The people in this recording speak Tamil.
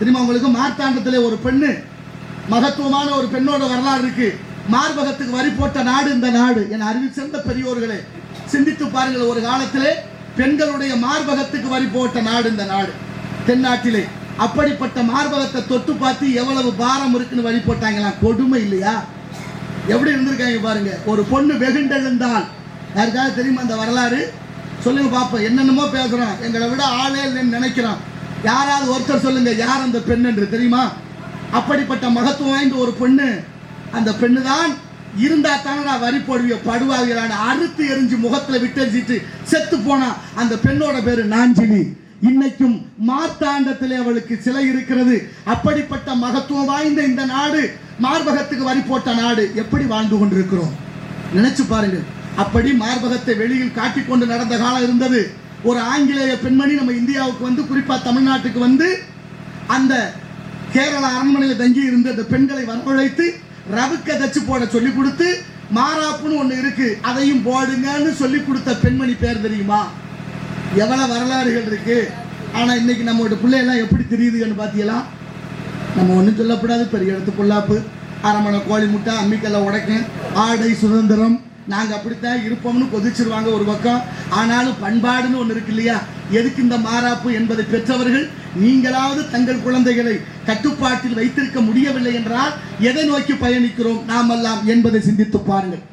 தெரியுமா உங்களுக்கு? மார்த்தாண்டத்திலே ஒரு பெண்ணு மகத்துவமான ஒரு பெண்ணோட வரலாறு இருக்கு. மார்பகத்துக்கு வரி போட்ட நாடு இந்த நாடு. என அறிவில் சிறந்த பெரியோர்களே சிந்தித்து பாருங்கள் ஒரு காலத்திலே பெண்களுடைய மார்பகத்துக்கு வரி போட்ட நாடு இந்த நாடு. தென்னாட்டிலே அப்படிப்பட்ட மார்பகத்தை தொட்டு பார்த்து எவ்வளவு பாரம் இருக்குன்னு வரி போட்டாங்களாம். கொடுமை இல்லையா? எப்படி இருந்திருக்காங்க பாருங்க. ஒரு பொண்ணு வெகுண்டெழுந்தால் யாருக்காவது தெரியுமா அந்த வரலாறு? சொல்லுங்க பாப்போம். என்னென்னமோ பேசுறோம். எங்களை விட ஆளே இல்லைன்னு நினைக்கிறோம். யாராவது ஒருத்தர் சொல்லுங்க யார் அந்த பெண் என்று தெரியுமா? அப்படிப்பட்ட மகத்துவம் வாய்ந்த ஒரு பெண்ணு அந்த பெண்ணு தான் இருந்தா தானே நான் வரி போடுவிய படுவாகிறான் அறுத்து எரிஞ்சு முகத்துல விட்டெறிஞ்சிட்டு செத்து போனா. அந்த பெண்ணோட பேரு நாஞ்சினி இன்னைக்கும் மார்த்தாண்டத்திலே அவளுக்கு சிலை இருக்கிறது. அப்படிப்பட்ட மகத்துவம் வாய்ந்த இந்த நாடு மார்பகத்துக்கு வரி போட்ட நாடு எப்படி வாழ்ந்து கொண்டிருக்கிறோம்? நினைச்சு பாருங்க அப்படி மார்பகத்தை வெளியில் காட்டிக்கொண்டு நடந்த காலம் இருந்தது. ஒரு ஆங்கிலேய பெண்மணி நம்ம இந்தியாவுக்கு வந்து குறிப்பாக தமிழ்நாட்டுக்கு வந்து அந்த கேரள அரண்மனையில் தங்கி இருந்த அந்த பெண்களை வரவழைத்து ரவுக்க தச்சு போட சொல்லி கொடுத்து மாறாப்புன்னு ஒன்று இருக்கு அதையும் போடுங்கன்னு சொல்லி கொடுத்த பெண்மணி பேர் தெரியுமா? எவ்வளோ வரலாறுகள் இருக்கு. ஆனால் இன்னைக்கு நம்மளோட பிள்ளையெல்லாம் எப்படி தெரியுதுன்னு பாத்தீங்களா? நம்ம ஒன்றும் சொல்லக்கூடாது பெரிய இடத்து பொல்லாப்பு அரமணை கோழி முட்டை அம்மிக்கல்ல உடைக்கும் ஆடை சுதந்திரம். நாங்கள் அப்படித்தான் இருப்போம்னு கொதிச்சிருவாங்க ஒரு பக்கம். ஆனாலும் பண்பாடுன்னு ஒன்று இருக்கு இல்லையா? எதுக்கு இந்த மாறாப்பு என்பதை பெற்றவர்கள் நீங்களாவது தங்கள் குழந்தைகளை கட்டுப்பாட்டில் வைத்திருக்க முடியவில்லை என்றால் எதை நோக்கி பயணிக்கிறோம்? நாமெல்லாம் என்பதை சிந்தித்து பாருங்கள்.